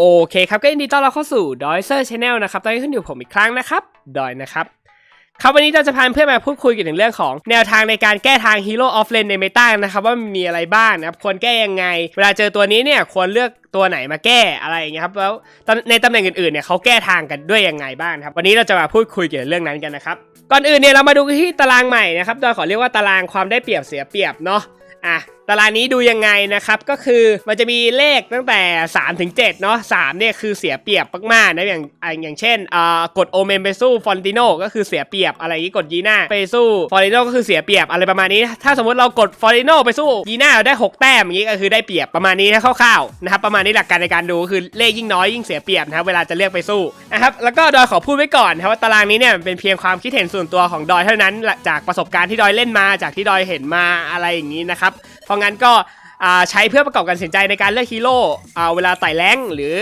โอเคครับก็ยินดีต้อนรับเข้าสู่ดอยเซอร์ชาแนลนะครับตอนนี้ขึ้นอยู่ผมอีกครั้งนะครับดอยนะครับครับวันนี้เราจะพาเพื่อนมาพูดคุยกันถึงเรื่องของแนวทางในการแก้ทางฮีโร่ออฟเลนในเมตานะครับว่ามีอะไรบ้างนะครับควรแก้ยังไง เวลาเจอตัวนี้เนี่ยควรเลือกตัวไหนมาแก้อะไรอย่างเงี้ยครับแล้วในตำแหน่งอื่นๆเนี่ยเขาแก้ทางกันด้วยยังไงบ้างครับวันนี้เราจะมาพูดคุยเกี่ยวกับเรื่องนั้นกันนะครับก่อนอื่นเนี่ยเรามาดูที่ตารางใหม่นะครับโดยขอเรียกว่าตารางความได้เปรียบเสียเปรียบเนาะอะ ตารางนี้ดูยังไงนะครับก็คือมันจะมีเลขตั้งแต่3ถึง7เนาะ3เนี่ยคือเสียเปรียบมากๆนะอย่างอะอย่างเช่นอ่ากดโอเมนไปสู้ฟอนติโนก็คือเสียเปรียบอะไรอย่างนี้กดยีน่าไปสู้ฟอนติโนก็คือเสียเปรียบอะไรประมาณนี้ ถ้าสมมติเรากดฟอนติโนไปสู้ยีน่าเราได้ 6 แต้มอย่างนี้ก็คือได้เปรียบประมาณนี้นะคร่าวๆนะครับประมาณนี้หลักการในการดูก็คือเลขยิ่งน้อยยิ่งเสียเปรียบนะครับเวลาจะเลือกไปสู้นะครับแล้วก็ดอยขอพูดไว้ก่อนนะว่าตารางนี้เนี่ยเป็นเพียงความคิดเห็นส่วนตัวของดอยเท่านั้นจากประสบการณ์ที่ดอยเล่นมาจากที่ดอยเห็นมาอะไรอย่างนี้นะครับเพราะงั้นก็ใช้เพื่อประกอบการตัดสินใจในการเลือกฮีโร่เวลาไต่แรงหรือ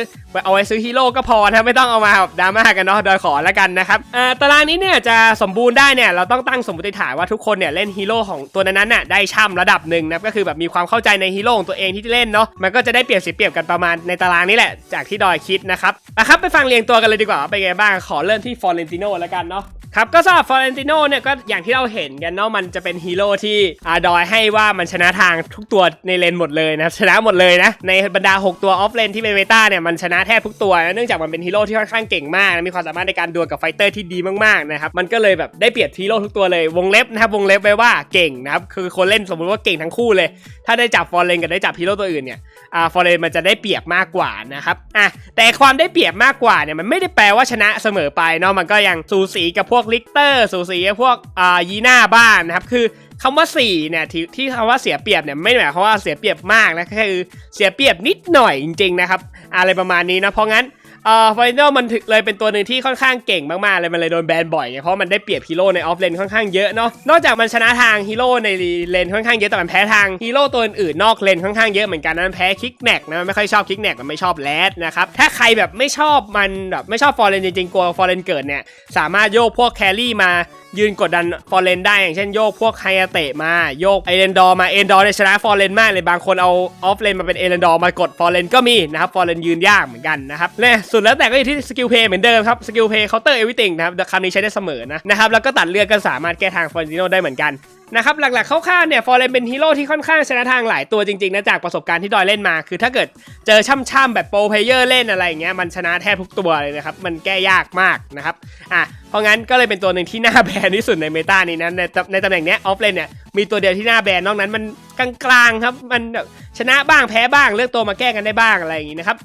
เอาไว้ซื้อฮีโร่ก็พอนะไม่ต้องเอามาแบบดราม่ากันเนาะโดยขอแล้วกันนะครับตารางนี้เนี่ยจะสมบูรณ์ได้เนี่ยเราต้องตั้งสมมติฐานว่าทุกคนเนี่ยเล่นฮีโร่ของตัวนั้นๆน่ะได้ช่ำระดับหนึ่งนะก็คือแบบมีความเข้าใจในฮีโร่ของตัวเองที่เล่นเนาะมันก็จะได้เปรียบเสียเปรียบกันประมาณในตารางนี้แหละจากที่ดอยคิดนะครับอะครับไปฟังเรียงตัวกันเลยดีกว่าว่าเป็นไงบ้างขอเริ่มที่ฟอร์เรนติโนแล้วกันเนาะ ครับก็สำหรับฟอเรนติโนเนี่ยก็อย่างที่เราเห็นกันเนาะมันจะเป็นฮีโร่ที่อาดอยให้ว่ามันชนะทางทุกตัวในเลนหมดเลยนะชนะหมดเลยนะในบรรดา 6 ตัวออฟเลนที่เป็นเวต้าเนี่ยมันชนะแทบทุกตัวนะเนื่องจากมันเป็นฮีโร่ที่ค่อนข้างเก่งมากนะมีความสามารถในการดวลกับไฟเตอร์ที่ดีมากๆนะครับมันก็เลยแบบได้เปรียบฮีโร่ทุกตัวเลยวงเล็บนะครับวงเล็บไว้ว่าเก่งนะครับคือคนเล่นสมมติว่าเก่งทั้งคู่เลย ถ้าได้จับฟอร์เรนกับได้จับฮีโร่ตัวอื่นเนี่ยอ่าฟอร์เรนมันจะได้เปรียบมากกว่านะครับอะแต่ความได้เปรียบมากกว่าเนี่ยมันไม่ได้แปลว่าชนะเสมอไปเนาะมันก็ยังสูสีกับพวกลิกเตอร์สูสีพวกอ่ายีน่าบ้านนะครับ คือคำว่า4เนี่ยที่ที่คำว่าเสียเปรียบเนี่ยไม่ได้หมายความว่าเสียเปรียบมากนะคือเสียเปรียบนิดหน่อยจริงๆนะครับ อะไรประมาณนี้นะเพราะงั้น เอ่อฟอร์เรนมันถึงเลยเป็นตัวหนึ่งที่ค่อนข้างเก่งมากๆเลยมันเลยโดนแบนบ่อยไงเพราะมันได้เปรียบฮีโร่ในออฟเลนค่อนข้างเยอะเนาะนอกจากมันชนะทางฮีโร่ในเลนค่อนข้างเยอะแต่มันแพ้ทางฮีโร่ตัวอื่นนอกเลนค่อนข้างเยอะเหมือนกันนะมันแพ้คิกแนกนะมันไม่ค่อยชอบคิกแนกมันไม่ชอบแรดนะครับถ้าใครแบบไม่ชอบมันแบบไม่ชอบฟอร์เรนจริงๆกลัวฟอร์เรนเกิดเนี่ยสามารถโยกพวกแครี่มายืนกดดันฟอร์เรนได้อย่างเช่นโยกพวกไฮอาเตะมาโยกไอเรนดอร์มาเอรนดอร์เนี่ยชนะฟอร์เรนมากเลยบางคนเอาออฟเลนมาเป็นเอเรนดอร์มากดฟอร์เรนก็มีนะครับฟอร์เรนยืนยากเหมือนกันนะครับเนี่ยสดแล้วแต่ก็อยู่ที่สกิลเพย์เหมือนเดิมครับสกิลเพย์เคาน์เตอร์เอวิติงนะครับคำนี้ใช้ได้เสมอนะนะครับแล้วก็ตัดเลือกก็สามารถแก้ทางฟอร์ติโนได้เหมือนกันนะครับหลักๆคร่าวๆเนี่ยฟอร์เรนเป็นฮีโร่ที่ค่อนข้างชนะทางหลายตัวจริงๆนะจากประสบการณ์ที่ดอยเล่นมา คือถ้าเกิดเจอช่ำๆแบบโปรเพลเยอร์เล่นอะไรอย่างเงี้ยมันชนะแทบทุกตัวเลยนะครับ มันแก้ยากมากนะครับอะเพราะงั้นก็เลยเป็นตัวหนึ่งที่น่าแบนที่สุดในเมตานี้นะในในตำแหน่งเนี้ยออฟเลนเนี่ยมีตัวเดียวที่น่าแบนนอกนั้นมันกลางๆครับมันชนะบ้างแพ้บ้างเลือกตัวมาแก้กันได้บ้างอะไรอย่างงี้นะครับ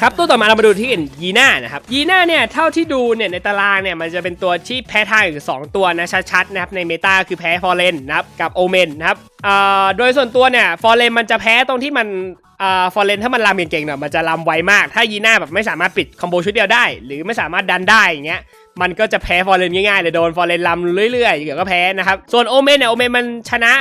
ครับตัวต่อมาเรามาดูที่ยีน่านะครับยีน่าเนี่ยเท่าที่ดูเนี่ยในตารางเนี่ยมันจะเป็นตัวที่แพ้ทางอยู่สองตัวนะชัดๆนะครับในเมตาคือแพ้ฟอร์เรนนะครับกับโอเมนนะครับโดยส่วนตัวเนี่ยฟอร์เรนมันจะแพ้ตรงที่มันฟอร์เรนถ้ามันลำเก่งๆหน่อยมันจะลำไวมาก ถ้ายีน่าแบบไม่สามารถปิดคอมโบชุดเดียวได้ หรือไม่สามารถดันได้อย่างเงี้ยมันก็จะแพ้ฟอร์เรนง่ายๆเลยโดนฟอร์เรนลำเรื่อยๆเดี๋ยวก็แพ้นะครับส่วนโอเมนเนี่ยโอเมนมันชนะ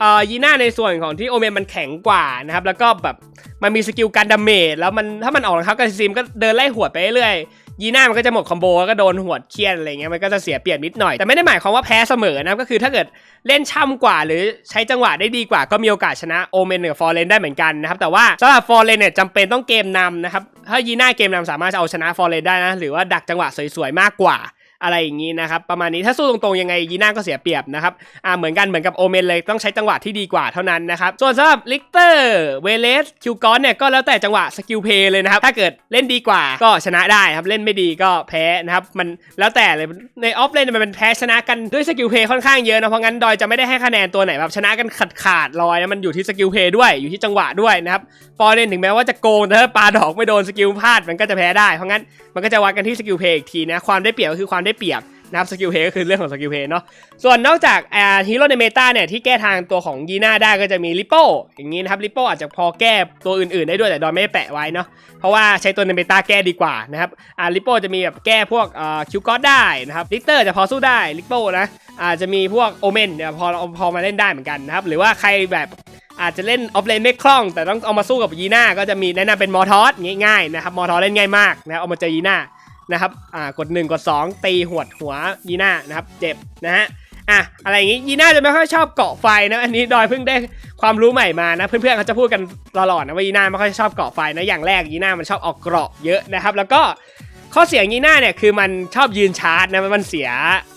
เอ่อยีน่าในส่วนของที่โอเมนมันแข็งกว่านะครับ แล้วก็แบบมันมีสกิลการดาเมจแล้วมันถ้ามันออกรองเท้ากับซิมก็เดินไล่หัวไปเรื่อยยีน่ามันก็จะหมดคอมโบแล้วก็โดนหวดเคียดอะไรเงี้ยมันก็จะเสียเปรียบนิดหน่อย แต่ไม่ได้หมายความว่าแพ้เสมอนะก็คือถ้าเกิดเล่นช่ำกว่าหรือใช้จังหวะได้ดีกว่าก็มีโอกาสชนะโอเมนกับฟอร์เรนได้เหมือนกันนะครับแต่ว่าสำหรับฟอร์เรนเนี่ยจำเป็นต้องเกมนำนะครับถ้ายีน่าเกมนำสามารถจะเอาชนะฟอร์เรนได้นะหรือว่าดักจังหวะสวยๆมากกว่า อะไรอย่างนี้นะครับ ประมาณนี้ถ้าสู้ตรงๆยังไงยีน่าก็เสียเปรียบนะครับอ่าเหมือนกันเหมือนกับโอเมนเลยต้องใช้จังหวะที่ดีกว่าเท่านั้นนะครับ ส่วนสำหรับลิกเตอร์เวเลสคิวกอนเนี่ยก็แล้วแต่จังหวะสกิลเพย์เลยนะครับ ถ้าเกิดเล่นดีกว่าก็ชนะได้ครับ เล่นไม่ดีก็แพ้นะครับ มันแล้วแต่เลยในออฟเลนมันเป็นแพ้ชนะกันด้วยสกิลเพย์ค่อนข้างเยอะนะเพราะงั้นดอยจะไม่ได้ให้คะแนนตัวไหนแบบชนะกันขาดขาดๆลอยนะมันอยู่ที่สกิลเพย์ด้วยอยู่ที่จังหวะด้วยนะครับฟอร์เรนถึงแม้ว่าจะโกงแต่ถ้าปาดอกไม่โดนสกิลพลาดมันก็จะแพ้ได้เพราะงั้นมันก็จะวัดกันที่สกิลเพย์อีกทีนะความได้เปรียบก็คือความได้เปรียบนะครับสกิลเพย์ก็คือเรื่องของสกิลเพย์เนาะส่วนนอกจากอ่าฮีโร่ในเมตาเนี่ยที่แก้ทางตัวของยีน่าได้ก็จะมีลิปโป้อย่างนี้นะครับลิปโป้อาจจะพอแก้ตัวอื่นๆได้ด้วยแต่ดอนไม่ได้แปะไว้เนาะเพราะว่าใช้ตัวในเมตาแก้ดีกว่านะครับอ่าลิปโป้จะมีแบบแก้พวกอ่าคิวก็ได้นะครับลิกเตอร์จะพอสู้ได้ลิปโป้นะอาจจะมีพวกโอเมนเนี่ยพอพอมาเล่นได้เหมือนกันนะครับหรือว่าใครแบบอาจจะเล่นออฟเลนไม่คล่อง แต่ต้องเอามาสู้กับยีน่าก็จะมีแนะนำเป็นมอทอสง่ายๆนะครับมอทอสเล่นง่ายมากนะเอามาเจอยีน่า นะครับอ่ากด 1 กด 2 ตีหวดหัวยีน่านะครับเจ็บนะฮะอะอะไรอย่างงี้ยีน่าจะไม่ค่อยชอบเกาะไฟนะอันนี้ดอยเพิ่งได้ความรู้ใหม่มานะ เพื่อนๆเขาจะพูดกันตลอดนะว่ายีน่าไม่ค่อยชอบเกาะไฟนะอย่างแรกยีน่ามันชอบออกเกราะเยอะนะครับ แล้วก็ข้อเสียของยีน่าเนี่ยคือมันชอบยืนชาร์จนะมันเสีย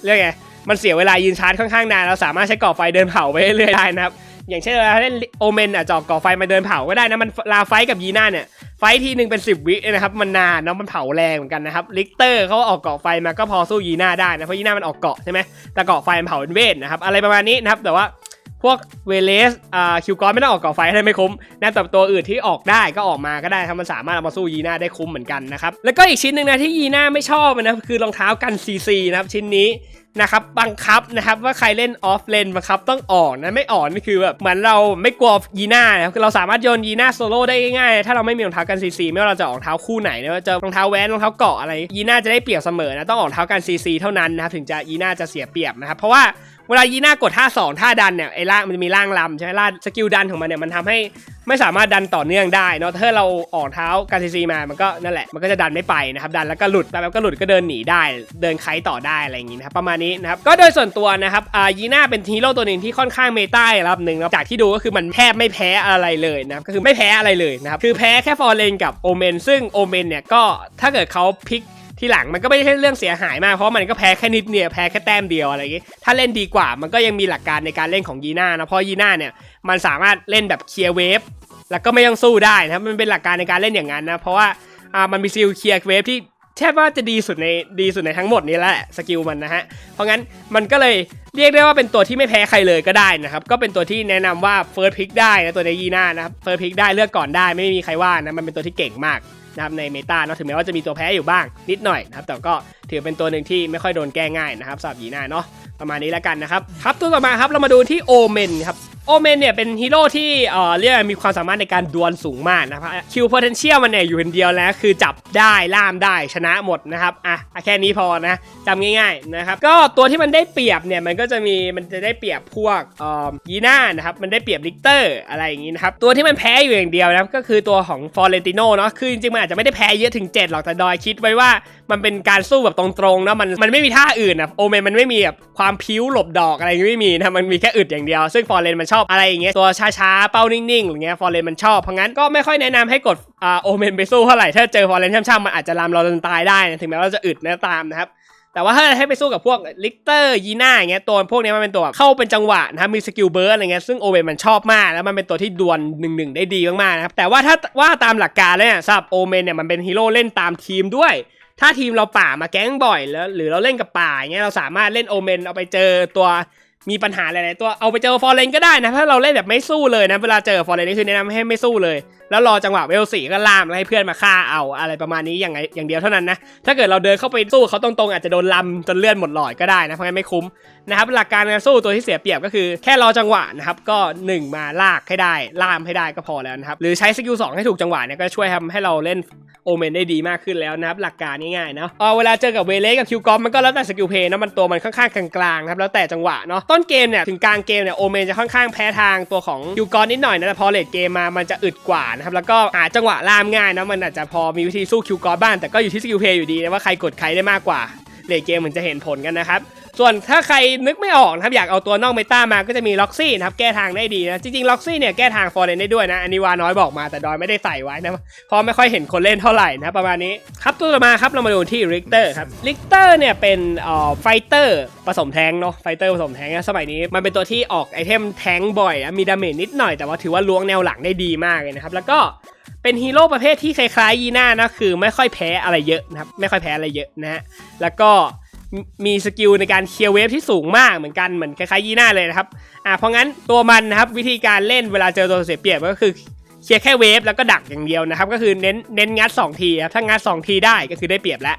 เรียกไงมันเสียเวลายืนชาร์จค่อนข้างนานเราสามารถใช้เกาะไฟเดินเผาไปเรื่อยๆได้นะครับอย่างเช่นเวลาเล่นโอเมนอะจอกก่อไฟมาเดินเผาก็ได้นะมันลาไฟกับยีน่าเนี่ย ไฟทีหนึ่งเป็นสิบวินะครับมันนานเนาะมันเผาแรงเหมือนกันนะครับลิกเตอร์เขาออกเกาะไฟมาก็พอสู้ยีน่าได้นะเพราะยีน่ามันออกเกาะใช่ไหมแต่เกาะไฟมันเผาเป็นเวทนะครับอะไรประมาณนี้นะครับแต่ว่า พวกเวเลสอ่าคิวกอนไม่ต้องออกกาะไฟให้ไม่คุ้มนะแต่ตัวอื่นที่ออกได้ก็ออกมาก็ได้ครับมันสามารถเอามาสู้ยีน่าได้คุ้มเหมือนกันนะครับ แล้วก็อีกชิ้นหนึ่งนะที่ยีน่าไม่ชอบนะคือรองเท้ากันซีซีนะครับชิ้นนี้นะครับบังคับนะครับว่าใครเล่นออฟเลนบังคับต้องออกนะไม่ออกนี่คือแบบเหมือนเราไม่กลัวยีน่านะคือเราสามารถโยนยีน่าโซโล่ได้ง่ายๆ ถ้าเราไม่มีรองเท้ากันซีซีไม่ว่าเราจะออกเท้าคู่ไหนนะว่าจะรองเท้าแว้นรองเท้าเกาะอะไรยีน่าจะได้เปรียบเสมอนะต้องออกเท้ากันซีซีเท่านั้นนะครับถึงจะยีน่าจะเสียเปรียบนะครับเพราะว่า เวลายีน่ากดท่า2ท่าดันเนี่ยไอ้ล่างมันจะมีล่างลำใช่ไหมล่างสกิลดันของมันเนี่ยมันทำให้ไม่สามารถดันต่อเนื่องได้เนาะถ้าเราออกเท้ากันซีซีมามันก็นั่นแหละมันก็จะดันไม่ไปนะครับดันแล้วก็หลุดแล้วก็หลุดก็เดินหนีได้ เดินไคต่อได้อะไรอย่างงี้นะครับประมาณนี้นะครับก็โดยส่วนตัวนะครับอ่ายีน่าเป็นฮีโร่ตัวหนึ่งที่ค่อนข้างเมตาระดับหนึ่งนะจากที่ดูก็คือมันแทบไม่แพ้อะไรเลยนะครับก็คือไม่แพ้อะไรเลยนะครับคือแพ้แค่ฟอร์เรนกับโอเมนซึ่งโอเมนเนี่ยก็ถ้าเกิดเขาพลิก ที่หลังมันก็ไม่ใช่เรื่องเสียหายมากเพราะมันก็แพ้แค่นิดเดียวแพ้แค่แต้มเดียวอะไรอย่างงี้ถ้าเล่นดีกว่ามันก็ยังมีหลักการในการเล่นของยีน่านะเพราะยีน่าเนี่ยมันสามารถเล่นแบบเคลียร์เวฟแล้วก็ไม่ต้องสู้ได้นะมันเป็นหลักการในการเล่นอย่างนั้นนะเพราะว่าอ่ามันมีซิลเคลียร์เวฟที่แทบว่าจะดีสุดในดีสุดในทั้งหมดนี้แหละสกิลมันนะฮะเพราะงั้นมันก็เลยเรียกได้ว่าเป็นตัวที่ไม่แพ้ใครเลยก็ได้นะครับก็เป็นตัวที่แนะนำว่าเฟิร์สพิกได้นะตัวในยีน่านะครับเฟิร์สพิกได้เลือกก่อนได้ไม่มีใครว่านะมันเป็นตัวที่เก่งมาก นะครับในเมตาเนาะถึงแม้ว่าจะมีตัวแพ้อยู่บ้างนิดหน่อยนะครับแต่ก็ถือเป็นตัวหนึ่งที่ไม่ค่อยโดนแก้ง่ายนะครับสำหรับยีน่าเนาะ ประมาณนี้แล้วกันนะครับ ครับตัวต่อมาครับเรามาดูที่โอเมนครับโอเมนเนี่ยเป็นฮีโร่ที่เอ่อเรียกมีความสามารถในการดวลสูงมากนะครับคิว potential มันเนี่ยอยู่คนเดียวแล้วคือจับได้ล่ามได้ชนะหมดนะครับอะแค่นี้พอนะจำง่ายๆนะครับก็ตัวที่มันได้เปรียบเนี่ยมันก็จะมีมันจะได้เปรียบพวกเอ่อยีน่านะครับมันได้เปรียบลิกเตอร์อะไรอย่างงี้นะครับตัวที่มันแพ้อยู่อย่างเดียวนะก็คือตัวของฟอร์เรนติโนเนาะคือจริงๆมันอาจจะไม่ได้แพ้เยอะถึง 7 หรอกแต่ดอยคิดไว้ว่ามันเป็นการสู้แบบตรงๆนะมันมันไม่มีท่าอื่นนะโอเมนมันไม่มีแบบความพิ้วหลบดอกอะไรอย่ไม่มีนะมันมีแค่อึดอย่างเดียวซึ่งฟอร์เรนมันชอบอะไรอย่างเงี้ยตัวช้าๆเป้านิ่งๆอย่างเงี้ยฟอร์เรนมันชอบเพราะงั้นก็ไม่ค่อยแนะนำให้กดอ่าโอเมนไปสู้เท่าไหร่ถ้าเจอฟอร์เรนช่ำๆมันอาจจะลามเราจนตายได้นะถึงแม้ว่าเราจะอึดนะตามนะครับแต่ว่าถ้าให้ไปสู้กับพวกลิกเตอร์ยีน่าอย่างเงี้ยตัวพวกนี้มันเป็นตัวเข้าเป็นจังหวะนะครับมีสกิลเบิร์ดอะไรเงี้ยซึ่งโอเมนมันชอบมากแล้วมันเป็นตัวที่ดวลหนึ่งหนึ่งได้ดีมากๆนะครับแต่ว่าถ้าว่าตามหลักการแล้วเนี่ยสำหรับโอเมนเนี่ยมันเป็นฮีโร่เล่นตามทีมด้วย ถ้าทีมเราป่ามาแก๊งบ่อยแล้ว หรือเราเล่นกับป่าอย่างเงี้ยเราสามารถเล่นโอเมนเอาไปเจอตัวมีปัญหาหลายๆตัวเอาไปเจอฟอร์เรนก็ได้นะถ้าเราเล่นแบบไม่สู้เลยนะเวลาเจอฟอร์เรนนี่คือแนะนำให้ไม่สู้เลย แล้วรอจังหวะเวลสี่ก็ล่ามแล้วให้เพื่อนมาฆ่าเอาอะไรประมาณนี้อย่างไงอย่างเดียวเท่านั้นนะถ้าเกิดเราเดินเข้าไปสู้เขาตรงๆอาจจะโดนลำจนเลื่อนหมดหลอดก็ได้นะเพราะงั้นไม่คุ้มนะครับหลักการการสู้ตัวที่เสียเปรียบก็คือแค่รอจังหวะนะครับก็ 1 มาลากให้ได้ล่ามให้ได้ก็พอแล้วนะครับหรือใช้สกิล2ให้ถูกจังหวะเนี่ยก็ช่วยทำให้เราเล่นโอเมนได้ดีมากขึ้นแล้วนะครับหลักการง่ายๆเนาะเออเวลาเจอกับเวเลสกับคิวกอมมันก็แล้วแต่สกิลเพย์นะมันตัวมันค่อนข้างกลางๆนะครับแล้วแต่จังหวะเนาะต้นเกมเนี่ยถึงกลางเกมเนี่ยโอเมนจะค่อนข้างแพ้ทางตัวของคิวกอนนิดหน่อยนะแต่พอเลดเกมมามันจะอึดกว่านะครับแล้วก็หาจังหวะล่ามง่ายนะมันอาจจะพอมีวิธีสู้คิวกอบ้างแต่ก็อยู่ที่สกิลเพย์อยู่ดีนะว่าใครกดใครได้มากกว่าเลดเกมเหมือนจะเห็นผลกันนะครับ ส่วนถ้าใครนึกไม่ออกนะครับอยากเอาตัวนอกเมตามาก็จะมีล็อกซี่นะครับแก้ทางได้ดีนะจริงๆล็อกซี่เนี่ยแก้ทางฟอร์เรนได้ด้วยนะอันนี้วาน้อยบอกมาแต่ดอยไม่ได้ใส่ไว้นะเพราะไม่ค่อยเห็นคนเล่นเท่าไหร่นะประมาณนี้ครับตัวต่อมาครับเรามาดูที่ริกเตอร์ครับริกเตอร์เนี่ยเป็นเอ่อไฟเตอร์ผสมแทงเนาะไฟเตอร์ผสมแทงนะสมัยนี้มันเป็นตัวที่ออกไอเทมแทงบ่อยนะมีดาเมจนิดหน่อยแต่ว่าถือว่าล้วงแนวหลังได้ดีมากเลยนะครับแล้วก็เป็นฮีโร่ประเภทที่คล้ายๆยีน่านะคือไม่ค่อยแพ้อะไรเยอะนะครับไม่ค่อยแพ้อะไรเยอะนะฮะแล้วก็ มีสกิลในการเคลียร์เวฟที่สูงมากเหมือนกันเหมือนคล้ายๆยีน่าเลยนะครับอ่าเพราะงั้นตัวมันนะครับวิธีการเล่นเวลาเจอตัวเสียเปรียบก็คือเคลียร์แค่เวฟแล้วก็ดักอย่างเดียวนะครับ ก็คือเน้นเน้นงัด2ทีครับถ้างัด2ทีได้ก็คือได้เปรียบแล้ว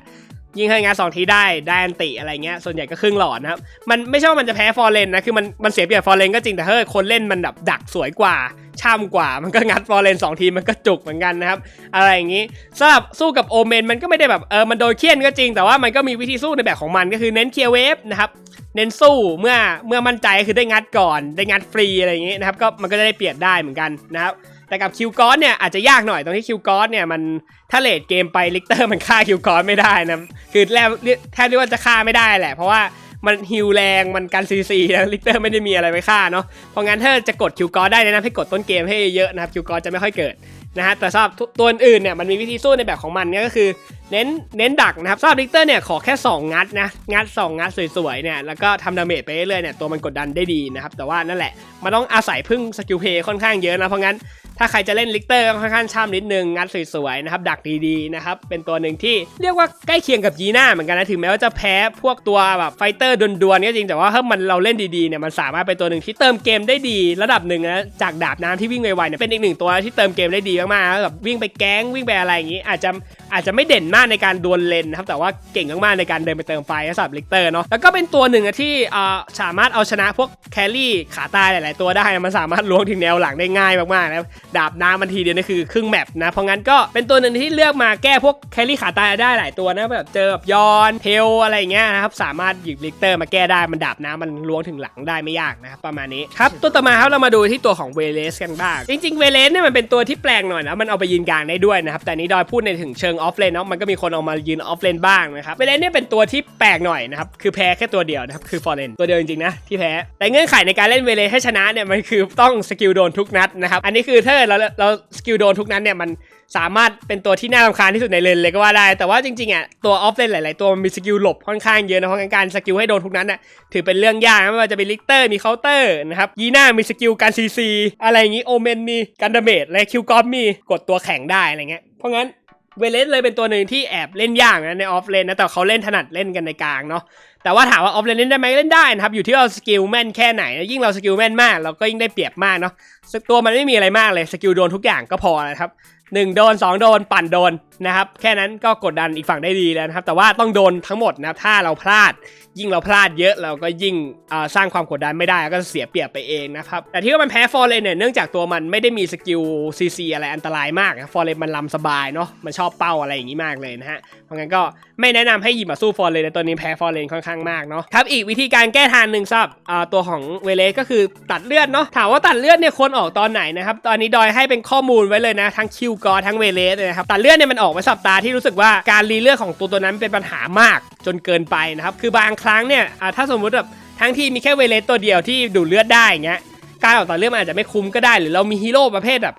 ยิ่งให้งัด2ทีได้ได้อันติอะไรเงี้ยส่วนใหญ่ก็ครึ่งหลอดนะครับมันไม่ใช่ว่ามันจะแพ้ฟอร์เรนนะคือมันมันเสียเปรียบฟอร์เรนก็จริงแต่เฮ้ยคนเล่นมันแบบดักสวยกว่าช่ำกว่ามันก็งัดฟอร์เรนสองทีมันก็จุกเหมือนกันนะครับอะไรอย่างนี้สำหรับสู้กับโอเมนมันก็ไม่ได้แบบเออมันโดนเคี่ยนก็จริงแต่ว่ามันก็มีวิธีสู้ในแบบของมันก็คือเน้นเคลียร์เวฟนะครับเน้นสู้เมื่อเมื่อมั่นใจคือได้งัดก่อน ได้งัดฟรีอะไรอย่างนี้นะครับก็มันก็จะได้เปรียบได้เหมือนกันนะครับ แต่กับคิวกอสเนี่ยอาจจะยากหน่อยตรงที่คิวกอสเนี่ยมันถ้าเลดเกมไปลิกเตอร์มันฆ่าคิวกอสไม่ได้นะคือแทบแทบเรียกว่าจะฆ่าไม่ได้แหละ เพราะว่ามันฮิลแรงมันกันซีซีนะลิกเตอร์ไม่ได้มีอะไรไว้ฆ่าเนาะเพราะงั้นถ้าจะกดคิวกอได้แนะนำให้กดต้นเกมให้เยอะนะครับคิวกอจะไม่ค่อยเกิดนะฮะแต่สำหรับตัวอื่นเนี่ยมันมีวิธีสู้ในแบบของมันเนี่ยก็คือเน้นเน้นดักนะครับสำหรับลิกเตอร์เนี่ยขอแค่ 2 งัดนะงัด 2 งัดสวยๆเนี่ยแล้วก็ทำดาเมจไปเรื่อยๆเนี่ยตัวมันกดดันได้ดีนะครับแต่ว่านั่นแหละมันต้องอาศัยพึ่งสกิลเพย์ค่อนข้างเยอะนะเพราะงั้น ถ้าใครจะเล่นลิกเตอร์ก็ค่อนข้างช่ำนิดนึงงัดสวยๆนะครับดักดีๆนะครับเป็นตัวหนึ่งที่เรียกว่าใกล้เคียงกับยีน่าเหมือนกันนะถึงแม้ว่าจะแพ้พวกตัวแบบไฟเตอร์ดวนๆก็จริงแต่ว่าถ้ามันเราเล่นดีๆเนี่ยมันสามารถเป็นตัวหนึ่งที่เติมเกมได้ดีระดับหนึ่งนะจากดาบน้ำที่วิ่งไวๆเนี่ยเป็นอีกหนึ่งตัวที่เติมเกมได้ดีมากๆแบบวิ่งไปแก๊งวิ่งไปอะไรอย่างงี้ อาจจะอาจจะไม่เด่นมากในการดวลเลนนะครับแต่ว่าเก่งมากๆในการเดินไปเติมไฟสำหรับลิกเตอร์เนาะแล้วก็เป็นตัวหนึ่งที่อ่าสามารถเอาชนะพวกแครี่ขาตายหลาย ๆ ตัวได้มันสามารถล้วงถึงแนวหลังได้ง่ายมากๆนะ ดาบน้ำมันทีเดียวนี่คือครึ่งแมปนะ เพราะงั้นก็เป็นตัวหนึ่งที่เลือกมาแก้พวกแครี่ขาตายได้หลายตัวนะแบบเจอแบบยอนเทลอะไรเงี้ยนะครับสามารถหยิบลิกเตอร์มาแก้ได้มันดาบน้ำมันล้วงถึงหลังได้ไม่ยากนะครับประมาณนี้ครับตัวต่อมาครับเรามาดูที่ตัวของเวเลสกันบ้างจริงๆเวเลสเนี่ยมันเป็นตัวที่แปลกหน่อยนะมันเอาไปยืนกลางได้ด้วยนะครับแต่นี้ดอยพูดในถึงเชิงออฟเลนเนาะมันก็มีคนเอามายืนออฟเลนบ้างนะครับเวเลสเนี่ยเป็นตัวที่แปลกหน่อยนะครับคือแพ้แค่ตัวเดียวนะครับคือฟอร์เรนตัวเดียวจริงๆนะที่แพ้แต่เงื่อนไขในการเล่นเวเลสให้ชนะเนี่ยมันคือต้องสกิลโดนทุกนัดนะครับอันนี้คือถ้าเกิดเราเราสกิลโดนทุกนั้นเนี่ยมันสามารถเป็นตัวที่น่ารำคาญที่สุดในเลนเลยก็ว่าได้ แต่ว่าจริงๆอะตัวออฟเลนหลาย ๆ ตัวมันมีสกิลหลบค่อนข้างเยอะนะเพราะงั้นการสกิลให้โดนทุกนั้นน่ะถือเป็นเรื่องยากไม่ว่าจะเป็นลิกเตอร์มีเคาน์เตอร์นะครับยีน่ามีสกิลการซีซีอะไรอย่างงี้โอเมนมีการดาเมจและคิวกอฟมีกดตัวแข็งได้อะไรเงี้ยเพราะงั้น เวเลสเลยเป็นตัวหนึ่งที่แอบเล่นยากนะในออฟเลนนะแต่เขาเล่นถนัดเล่นกันในกลางเนาะแต่ว่าถามว่าออฟเลนเล่นได้ไหมเล่นได้นะครับอยู่ที่เราสกิลแม่นแค่ไหนนะยิ่งเราสกิลแม่นมากเราก็ยิ่งได้เปรียบมากเนาะตัวมันไม่มีอะไรมากเลยสกิลโดนทุกอย่างก็พอนะครับ หนึ่งโดน 2 โดนปั่นโดนนะครับแค่นั้นก็กดดันอีกฝั่งได้ดีแล้วนะครับ แต่ว่าต้องโดนทั้งหมดนะครับถ้าเราพลาด ยิ่งเราพลาดเยอะเราก็ยิ่งสร้างความกดดันไม่ได้ก็เสียเปรียบไปเองนะครับแต่ที่ว่ามันแพ้ฟอร์เรนเนี่ยเนื่องจากตัวมันไม่ได้มีสกิลซีซีอะไรอันตรายมากฟอร์เรนมันลำสบายเนาะมันชอบเป้าอะไรอย่างนี้มากเลยนะฮะเพราะงั้นก็ไม่แนะนำให้หยิบมาสู้ฟอร์เรนในตัวนี้แพ้ฟอร์เรนค่อนข้างมากเนาะครับอีกวิธีการแก้ทางหนึ่งสับตัวของเวเลสก็คือตัดเลือดเนาะถามว่าตัดเลือดเนี่ยควรออกตอนไหนนะครับตอนนี้ดอยให้เป็นข้อมูลไว้เลยนะทั้งคิวกอทั้งเวเลสเลยนะครับตัดเลือดเนี่ยมันออกมาสัปดาห์ที่รู้สึกว่าการรีเลือดของตัวตัวนั้นเป็นปัญหามากจนเกินไปนะครับคือบางครั้งเนี่ยถ้าสมมุติแบบทั้งที่มีแค่เวเลสตัวเดียวที่ดูดเลือดได้เงี้ยการออกตัดเลือดมันอาจจะไม่คุ้มก็ได้ หรือเรามีฮีโร่ประเภทแบบ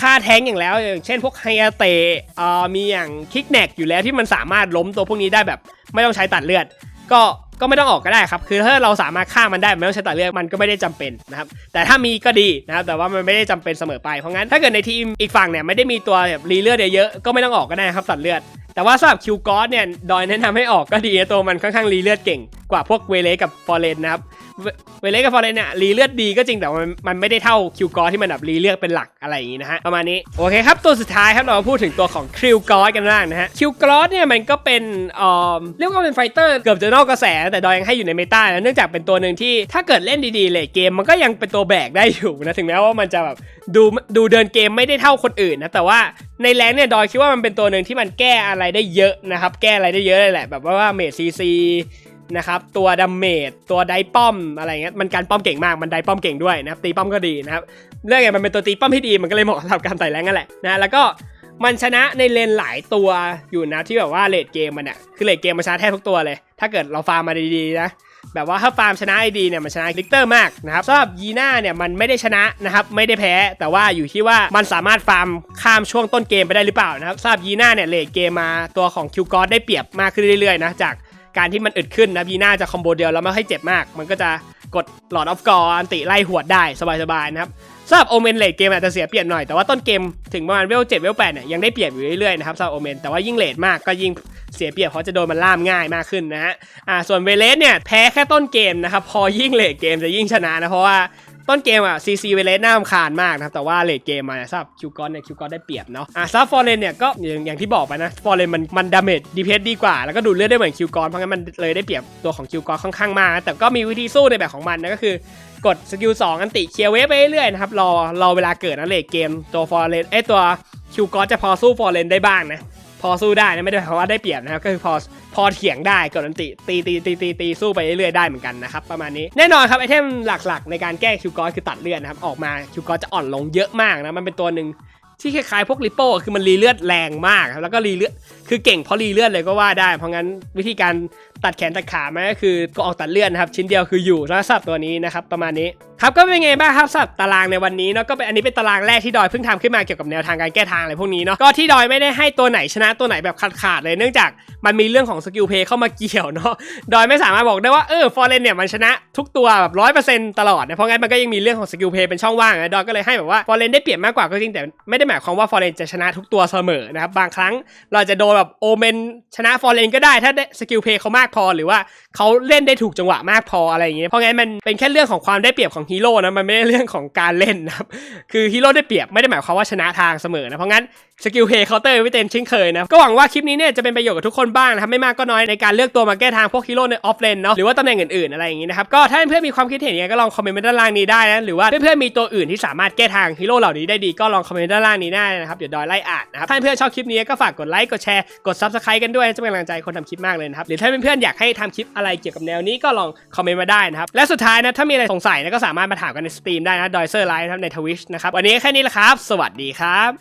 ค่าแท้งอย่างแล้วอย่างเช่นพวกไฮอาเตะเอ่อมีอย่างคิกแนกอยู่แล้วที่มันสามารถล้มตัวพวกนี้ได้แบบ ไม่ต้องใช้ตัดเลือด ก็ ก็ไม่ต้องออกก็ได้ครับ คือถ้าเราสามารถฆ่ามันได้ไม่ต้องใช้ตัดเลือดมันก็ไม่ได้จำเป็นนะครับ แต่ถ้ามีก็ดีนะครับ แต่ว่ามันไม่ได้จำเป็นเสมอไป เพราะงั้นถ้าเกิดในทีมอีกฝั่งเนี่ยไม่ได้มีตัวแบบรีเลือดเยอะๆก็ไม่ต้องออกก็ได้ครับตัดเลือด แต่ว่าสำหรับคิวกอสเนี่ยดอยแนะนำให้ออกก็ดีนะตัวมันค่อนข้างรีเลือดเก่งกว่าพวกเวเลกับฟอร์เรนนะครับเวเลกับฟอร์เรนเนี่ยรีเลือดดีก็จริงแต่ว่ามันมันไม่ได้เท่าคิวกอสที่มันแบบรีเลือดเป็นหลักอะไรอย่างงี้นะฮะประมาณนี้โอเคครับตัวสุดท้ายครับเรามาพูดถึงตัวของคิวกอสกันบ้างนะฮะคิวกอสเนี่ยมันก็เป็นเอ่อเรียกว่าเป็นไฟเตอร์เกือบจะนอกกระแส แต่ดอยยังให้อยู่ในเมตานะเนื่องจากเป็นตัวหนึ่งที่ถ้าเกิดเล่นดีๆเลยเกมมันก็ยังเป็นตัวแบกได้อยู่นะถึงแม้ว่ามันจะแบบดูดูเดินเกมไม่ได้เท่าคนอื่นนะแต่ว่าในแรงเนี่ยดอยคิดว่ามันเป็นตัวหนึ่งที่มันแก้อะไรได้เยอะนะครับ แก้อะไรได้เยอะเลยแหละ แบบว่าเมทซีซีนะครับตัวดาเมจตัวไดป้อมอะไรเงี้ยมันการป้อมเก่งมากมันไดป้อมเก่งด้วยนะครับตีป้อมก็ดีนะครับเรื่องไงมันเป็นตัวตีป้อมที่ดีมันก็เลยเหมาะสำหรับการไต่แรงนั่นแหละนะแล้วก็มันชนะในเลนหลายตัวอยู่นะที่แบบว่าเลดเกมมันอะคือเลดเกมมันชนะแทบทุกตัวเลย ถ้าเกิดเราฟาร์มมาดีๆนะ แบบว่าถ้าฟาร์มชนะไอดีเนี่ยมันชนะลิกเตอร์มากนะครับสำหรับยีน่าเนี่ยมันไม่ได้ชนะนะครับไม่ได้แพ้แต่ว่าอยู่ที่ว่ามันสามารถฟาร์มข้ามช่วงต้นเกมไปได้หรือเปล่านะครับสำหรับยีน่าเนี่ยเลทเกมมาตัวของคิวกอสได้เปรียบมากขึ้นเรื่อยๆนะจากการที่มันอึดขึ้นนะยีน่าจะคอมโบเดียวแล้วไม่ค่อยเจ็บมาก มันก็จะกดหลอดออฟกอร์อันติไล่หวดได้สบายๆนะครับ สำหรับโอเมนเลดเกมอาจจะเสียเปรียบหน่อย แต่ว่าต้นเกมถึงประมาณเวล7เวล8เนี่ยยังได้เปรียบอยู่เรื่อยๆนะครับสำหรับโอเมนแต่ว่ายิ่งเลดมากก็ยิ่งเสียเปรียบเพราะจะโดนมันล่ามง่ายมากขึ้นนะฮะอ่าส่วนเวเลสเนี่ยแพ้แค่ต้นเกมนะครับพอยิ่งเลดเกมจะยิ่งชนะนะเพราะว่า ต้นเกมอะซีซีเวเลสน่ารำคาญมากนะครับแต่ว่าเลดเกมมาเนี่ยสำหรับคิวกอนเนี่ยคิวกอนได้เปรียบเนาะอะซับฟอร์เรนเนี่ยก็อย่างอย่างที่บอกไปนะฟอร์เรนมันมันดาเมจดีเพสดีกว่าแล้วก็ดูดเลือดได้เหมือนคิวกอนเพราะงั้นมันเลยได้เปรียบตัวของคิวกอนค่อนข้างมากแต่ก็มีวิธีสู้ในแบบของมันนะก็คือกดสกิล2อันติเคลียร์เวฟไปเรื่อยๆนะครับรอรอเวลาเกิดนะเลดเกมตัวฟอร์เรนเอตัวคิวกอนจะพอสู้ฟอร์เรนได้บ้างนะ พอสู้ได้นะไม่ได้แปลว่าได้เปรียบนะครับก็คือพอพอเถียงได้กดอันติตีตีตีตีตีสู้ไปเรื่อยๆได้เหมือนกันนะครับประมาณนี้แน่นอนครับไอเทมหลักๆ ในการแก้คิวกอสคือตัดเลือดนะครับออกมาคิวกอสจะอ่อนลงเยอะมากนะมันเป็นตัวหนึ่งที่คล้ายๆพวกริโป้คือมันรีเลือดแรงมากครับแล้วก็รีเลือดคือเก่งเพราะรีเลือดเลยก็ว่าได้ เพราะงั้นวิธีการตัดแขนตัดขามันก็คือก็ออกตัดเลือดนะครับชิ้นเดียวคืออยู่แล้วสับตัวนี้นะครับประมาณนี้ครับก็เป็นไงบ้างครับสับตารางในวันนี้เนาะก็เป็นอันนี้เป็นตารางแรกที่ดอยเพิ่งทำขึ้นมาเกี่ยวกับแนวทางการแก้ทางอะไรพวกนี้เนาะก็ที่ดอยไม่ได้ให้ตัวไหนชนะตัวไหนแบบขาดๆเลยเนื่องจากมันมีเรื่องของสกิลเพย์เข้ามาเกี่ยวเนาะดอยไม่สามารถบอกได้ว่าเออฟอร์เรนเนี่ยมันชนะทุกตัวแบบร้อยเปอร์เซ็นต์ตลอดนะเพราะงั้นมันก็ยังมีเรื่องของสกิลเพย์เป็นช่องว่างนะดอยก็เลยให้แบบว่าฟอร์เรนได้เปรียบมากกว่าก็จริงแต่ไม่ได้หมายความว่าฟอร์เรนจะชนะทุกตัวเสมอนะครับบางครั้งเราจะโดนแบบโอเมนชนะฟอร์เรนก็ได้ถ้าสกิลเพย์เขามากพอหรือว่าเขาเล่นได้ถูกจังหวะมากพออะไรอย่างเงี้ยเพราะงั้นมันเป็นแค่เรื่องของความได้เปรียบของฮีโร่นะมันไม่ได้เรื่องของการเล่นนะครับคือฮีโร่ได้เปรียบไม่ได้หมายความว่าชนะทางเสมอนะเพราะงั้นสกิลเพย์เคาน์เตอร์ไม่เต็มเช่นเคยนะก็หวังว่าคลิปนี้เนี่ยจะเป็นประโยชน์กับทุกคนบ้างนะครับไม่มากก็น้อยในการเลือกตัวมาแก้ทางพวกฮีโร่ในออฟเลนเนาะหรือว่าตำแหน่งอื่นๆอะไรอย่างงี้นะครับก็ถ้าเพื่อนๆมีความคิดเห็นยังไงก็ลองคอมเมนต์ด้านล่างนี้ได้นะหรือว่าเพื่อนๆมีตัวอื่นที่สามารถแก้ทางฮีโร่เหล่านี้ได้ดีก็ลองคอมเมนต์ด้านล่างนี้ได้นะครับเดี๋ยวดอยไล่อ่านนะครับถ้าเพื่อนๆชอบคลิปนี้ก็ฝากกดไลค์กดแชร์กด subscribe กันด้วยจะเป็นกำลังใจคนทำคลิปมากเลยนะครับหรือถ้าเพื่อนๆอยากให้ทำคลิปอะไรเกี่ยวกับแนวนี้ก็ลองคอมเมนต์มาได้นะครับและสุดท้ายนะถ้ามีอะไรสงสัยนะก็สามารถมาถามกันในสตรีมได้นะดอยเซอร์ไลน์นะครับในทวิชนะครับวันนี้แค่นี้แหละครับ สวัสดีครับ